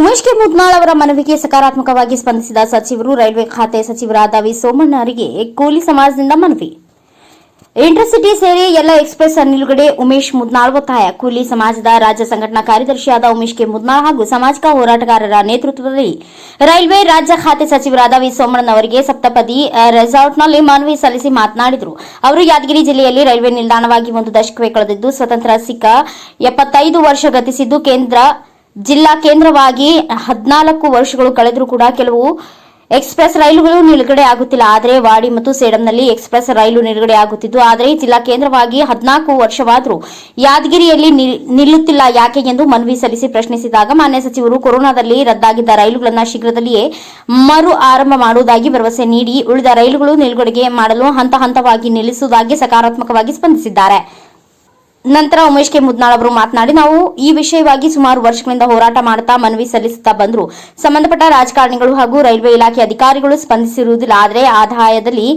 Umesh K Mudnal ಅವರ ಮನವಿಗೆ ಸಕಾರಾತ್ಮಕವಾಗಿ ಸ್ಪಂದಿಸಿದ ಸಚಿವರು ರೈಲ್ವೆ ಖಾತೆ ಸಚಿವರಾದ ವಿ ಸೋಮಣ್ಣರಿಗೆ ಕೂಲಿ ಸಮಾಜದಿಂದ ಮನವಿ. ಇಂಟರ್ಸಿಟಿ ಸೇರಿ ಎಲ್ಲ ಎಕ್ಸ್ಪ್ರೆಸ್ ನಿಲುಗಡೆ ಉಮೇಶ್ ಮುದ್ನಾಳ್ ಒತ್ತಾಯ. ಕೂಲಿ ಸಮಾಜದ ರಾಜ್ಯ ಸಂಘಟನಾ ಕಾರ್ಯದರ್ಶಿಯಾದ ಉಮೇಶ್ ಕೆ ಮುದ್ನಾಳ್ ಹಾಗೂ ಸಾಮಾಜಿಕ ಹೋರಾಟಗಾರರ ನೇತೃತ್ವದಲ್ಲಿ ರೈಲ್ವೆ ರಾಜ್ಯ ಖಾತೆ ಸಚಿವರಾದ ವಿ ಸೋಮಣ್ಣನವರಿಗೆ ಸಪ್ತಪದಿ ರೆಸಾರ್ಟ್ನಲ್ಲಿ ಮನವಿ ಸಲ್ಲಿಸಿ ಮಾತನಾಡಿದರು. ಅವರು ಯಾದಗಿರಿ ಜಿಲ್ಲೆಯಲ್ಲಿ ರೈಲ್ವೆ ನಿಲ್ದಾಣವಾಗಿ ಒಂದು ದಶಕವೇ ಕಳೆದಿದ್ದು, ಸ್ವತಂತ್ರ ಸಿಕ್ಕ ಎಪ್ಪತ್ತೈದು ವರ್ಷ ಗತಿಸಿದ್ದು ಕೇಂದ್ರ ಜಿಲ್ಲಾ ಕೇಂದ್ರವಾಗಿ ಹದಿನಾಲ್ಕು ವರ್ಷಗಳು ಕಳೆದರೂ ಕೂಡ ಕೆಲವು ಎಕ್ಸ್ಪ್ರೆಸ್ ರೈಲುಗಳು ನಿಲುಗಡೆ ಆಗುತ್ತಿಲ್ಲ. ಆದರೆ ವಾಡಿ ಮತ್ತು ಸೇಡಂನಲ್ಲಿ ಎಕ್ಸ್ಪ್ರೆಸ್ ರೈಲು ನಿಲುಗಡೆ ಆಗುತ್ತಿದ್ದು, ಆದರೆ ಜಿಲ್ಲಾ ಕೇಂದ್ರವಾಗಿ ಹದಿನಾಲ್ಕು ವರ್ಷವಾದರೂ ಯಾದಗಿರಿಯಲ್ಲಿ ನಿಲ್- ನಿಲ್ಲುತ್ತಿಲ್ಲ. ಯಾಕೆ ಎಂದು ಮನವಿ ಸಲ್ಲಿಸಿ ಪ್ರಶ್ನಿಸಿದಾಗ ಮಾನ್ಯ ಸಚಿವರು ಕೊರೋನಾದಲ್ಲಿ ರದ್ದಾಗಿದ್ದ ರೈಲುಗಳನ್ನು ಶೀಘ್ರದಲ್ಲಿಯೇ ಮರು ಆರಂಭ ಮಾಡುವುದಾಗಿ ಭರವಸೆ ನೀಡಿ ಉಳಿದ ರೈಲುಗಳು ನಿಲುಗಡೆಗೆ ಮಾಡಲು ಹಂತ ಹಂತವಾಗಿ ನಿಲ್ಲಿಸುವುದಾಗಿ ಸಕಾರಾತ್ಮಕವಾಗಿ ಸ್ಪಂದಿಸಿದ್ದಾರೆ. ನಂತರ ಉಮೇಶ್ ಕೆ ಮುದ್ನಾಳ್ ಅವರು ಮಾತನಾಡಿ, ನಾವು ಈ ವಿಷಯವಾಗಿ ಸುಮಾರು ವರ್ಷಗಳಿಂದ ಹೋರಾಟ ಮಾಡುತ್ತಾ ಮನವಿ ಸಲ್ಲಿಸುತ್ತಾ ಬಂದರು. ಸಂಬಂಧಪಟ್ಟ ರಾಜಕಾರಣಿಗಳು ಹಾಗೂ ರೈಲ್ವೆ ಇಲಾಖೆ ಅಧಿಕಾರಿಗಳು ಸ್ಪಂದಿಸಿರುವುದಿಲ್ಲ. ಆದರೆ ಆದಾಯದಲ್ಲಿ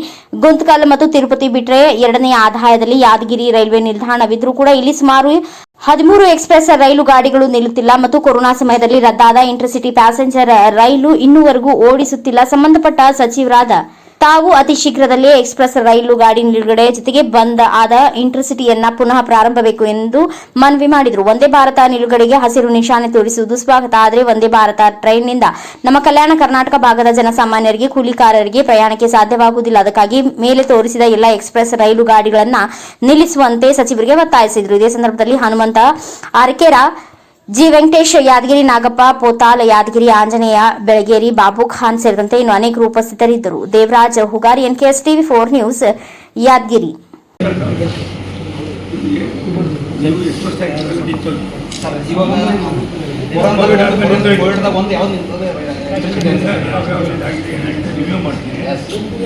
ಗುಂತಕಲ್ ಮತ್ತು ತಿರುಪತಿ ಬಿಟ್ಟರೆ ಎರಡನೇ ಆದಾಯದಲ್ಲಿ ಯಾದಗಿರಿ ರೈಲ್ವೆ ನಿಲ್ದಾಣವಿದ್ರೂ ಕೂಡ ಇಲ್ಲಿ ಸುಮಾರು ಹದಿಮೂರು ಎಕ್ಸ್ಪ್ರೆಸ್ ರೈಲು ಗಾಡಿಗಳು ನಿಲ್ಲುತ್ತಿಲ್ಲ ಮತ್ತು ಕೊರೋನಾ ಸಮಯದಲ್ಲಿ ರದ್ದಾದ ಇಂಟರ್ಸಿಟಿ ಪ್ಯಾಸೆಂಜರ್ ರೈಲು ಇನ್ನೂವರೆಗೂ ಓಡಿಸುತ್ತಿಲ್ಲ. ಸಂಬಂಧಪಟ್ಟ ಸಚಿವರಾದ ತಾವು ಅತಿ ಶೀಘ್ರದಲ್ಲೇ ಎಕ್ಸ್ಪ್ರೆಸ್ ರೈಲು ಗಾಡಿ ನಿಲುಗಡೆ ಜೊತೆಗೆ ಬಂದ್ ಆದ ಇಂಟರ್ಸಿಟಿಯನ್ನ ಪುನಃ ಪ್ರಾರಂಭಬೇಕು ಎಂದು ಮನವಿ ಮಾಡಿದರು. ಒಂದೇ ಭಾರತ ನಿಲುಗಡೆಗೆ ಹಸಿರು ನಿಶಾನೆ ತೋರಿಸುವುದು ಸ್ವಾಗತ. ಆದರೆ ಒಂದೇ ಭಾರತ ಟ್ರೈನ್ನಿಂದ ನಮ್ಮ ಕಲ್ಯಾಣ ಕರ್ನಾಟಕ ಭಾಗದ ಜನಸಾಮಾನ್ಯರಿಗೆ, ಕೂಲಿಕಾರರಿಗೆ ಪ್ರಯಾಣಕ್ಕೆ ಸಾಧ್ಯವಾಗುವುದಿಲ್ಲ. ಅದಕ್ಕಾಗಿ ಮೇಲೆ ತೋರಿಸಿದ ಎಲ್ಲ ಎಕ್ಸ್ಪ್ರೆಸ್ ರೈಲು ಗಾಡಿಗಳನ್ನು ನಿಲ್ಲಿಸುವಂತೆ ಸಚಿವರಿಗೆ ಒತ್ತಾಯಿಸಿದರು. ಇದೇ ಸಂದರ್ಭದಲ್ಲಿ ಹನುಮಂತ ಆರ್ಕೆರ ಜಿ ವೆಂಕಟೇಶ್ ಯಾದಗಿರಿ ನಾಗಪ್ಪ ಪೋತಾಲ್ ಯಾದಗಿರಿ ಆಂಜನೇಯ ಬೆಳಗೇರಿ ಬಾಬು ಖಾನ್ ಸೇರಿದಂತೆ ಇನ್ನು ಅನೇಕರು ಉಪಸ್ಥಿತರಿದ್ದರು. Devaraj Hugari NKS TV four news Yadagiri.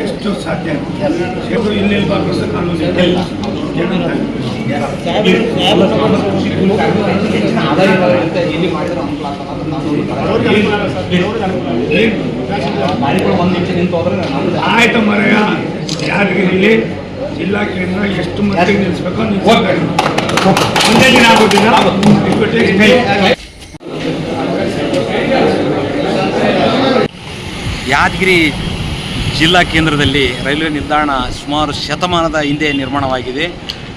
ಎಷ್ಟು ಸಾಧ್ಯ ಎಷ್ಟು ಇಲ್ಲಿ ನಿಲ್ಬಾರ್ದು ಸರ್ ನಾನು ಇಲ್ಲ. ಇಲ್ಲಿ ಮಾಡಿದ್ರೆ ಒಂದು ಜಿಲ್ಲಾ ಕೇಂದ್ರ ಎಷ್ಟು ಮಟ್ಟಿಗೆ ನಿಲ್ಲಿಸ್ಬೇಕು ನಿಲ್ಸ್ಬೇಕು. ಯಾದಗಿರಿ ಜಿಲ್ಲಾ ಕೇಂದ್ರದಲ್ಲಿ ರೈಲ್ವೆ ನಿಲ್ದಾಣ ಸುಮಾರು ಶತಮಾನದ ಹಿಂದೆ ನಿರ್ಮಾಣವಾಗಿದೆ.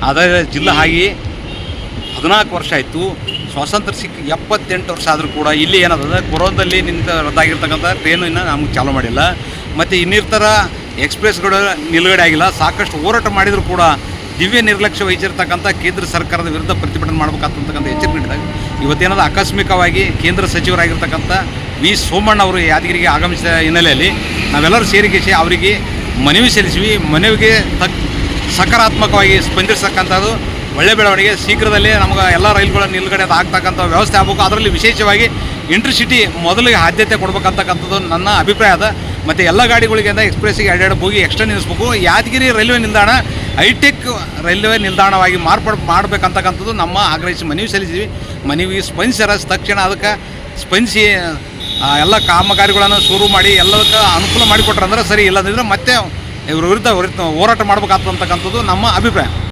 ಅದರ ಜಿಲ್ಲಾ ಆಗಿ ಹದಿನಾಲ್ಕು ವರ್ಷ ಆಯಿತು. ಸ್ವಾತಂತ್ರ್ಯ ಸಿಕ್ಕ ಎಪ್ಪತ್ತೆಂಟು ವರ್ಷ ಆದರೂ ಕೂಡ ಇಲ್ಲಿ ಏನದ ಕೊರೋನಾದಲ್ಲಿ ನಿಂತ ರದ್ದಾಗಿರ್ತಕ್ಕಂಥ ಟ್ರೈನು ಇನ್ನೂ ನಮಗೆ ಚಾಲು ಮಾಡಿಲ್ಲ. ಮತ್ತು ಇನ್ನಿರ್ತರ ಎಕ್ಸ್ಪ್ರೆಸ್ಗಳು ನಿಲುಗಡೆ ಆಗಿಲ್ಲ. ಸಾಕಷ್ಟು ಹೋರಾಟ ಮಾಡಿದರೂ ಕೂಡ ದಿವ್ಯ ನಿರ್ಲಕ್ಷ್ಯ ವಹಿಸಿರ್ತಕ್ಕಂಥ ಕೇಂದ್ರ ಸರ್ಕಾರದ ವಿರುದ್ಧ ಪ್ರತಿಭಟನೆ ಮಾಡಬೇಕಾಗ್ತಕ್ಕಂಥ ಎಚ್ಚರಿಕೆ ನೀಡಿದಾಗ ಇವತ್ತೇನಾದ ಆಕಸ್ಮಿಕವಾಗಿ ಕೇಂದ್ರ ಸಚಿವರಾಗಿರ್ತಕ್ಕಂಥ ವಿ ಸೋಮಣ್ಣ ಅವರು ಯಾದಗಿರಿಗೆ ಆಗಮಿಸಿದ ಹಿನ್ನೆಲೆಯಲ್ಲಿ ನಾವೆಲ್ಲರೂ ಸೇರಿಗೆಸಿ ಅವರಿಗೆ ಮನವಿ ಸಲ್ಲಿಸಿವಿ. ಮನವಿಗೆ ತಕ್ ಸಕಾರಾತ್ಮಕವಾಗಿ ಸ್ಪಂದಿಸತಕ್ಕಂಥದ್ದು ಒಳ್ಳೆ ಬೆಳವಣಿಗೆ. ಶೀಘ್ರದಲ್ಲೇ ನಮಗೆ ಎಲ್ಲ ರೈಲುಗಳ ನಿಲುಗಡೆ ಆಗ್ತಕ್ಕಂಥ ವ್ಯವಸ್ಥೆ ಆಗಬೇಕು. ಅದರಲ್ಲಿ ವಿಶೇಷವಾಗಿ ಇಂಟರ್ಸಿಟಿ ಮೊದಲಿಗೆ ಆದ್ಯತೆ ಕೊಡಬೇಕಂತಕ್ಕಂಥದ್ದು ನನ್ನ ಅಭಿಪ್ರಾಯ ಅದ. ಮತ್ತು ಎಲ್ಲ ಗಾಡಿಗಳಿಗೆ ಎಕ್ಸ್ಪ್ರೆಸ್ಸಿಗೆ ಎರಡೆರಡು ಬೋಗಿ ಎಕ್ಸ್ಟ್ರಾ ನಿಲ್ಲಿಸ್ಬೇಕು. ಯಾದಗಿರಿ ರೈಲ್ವೆ ನಿಲ್ದಾಣ ಹೈಟೆಕ್ ರೈಲ್ವೆ ನಿಲ್ದಾಣವಾಗಿ ಮಾರ್ಪಾಡು ಮಾಡಬೇಕಂತಕ್ಕಂಥದ್ದು ನಮ್ಮ ಆಗ್ರಹಿಸಿ ಮನವಿ ಸಲ್ಲಿಸಿದ್ವಿ. ಮನವಿ ಸ್ಪಂದಿಸ್ಯಾರ ತಕ್ಷಣ ಅದಕ್ಕೆ ಸ್ಪಂದಿಸಿ ಎಲ್ಲ ಕಾಮಗಾರಿಗಳನ್ನು ಶುರು ಮಾಡಿ, ಎಲ್ಲದಕ್ಕೆ ಅನುಕೂಲ ಮಾಡಿಕೊಟ್ರಂದ್ರೆ ಸರಿ ಇಲ್ಲದಿದ್ದರೆ ಮತ್ತೆ ಇವ್ರ ವಿರುದ್ಧ ಹೋರಾಟ ಮಾಡಬೇಕಾಗ್ತಕ್ಕಂಥದ್ದು ನಮ್ಮ ಅಭಿಪ್ರಾಯ.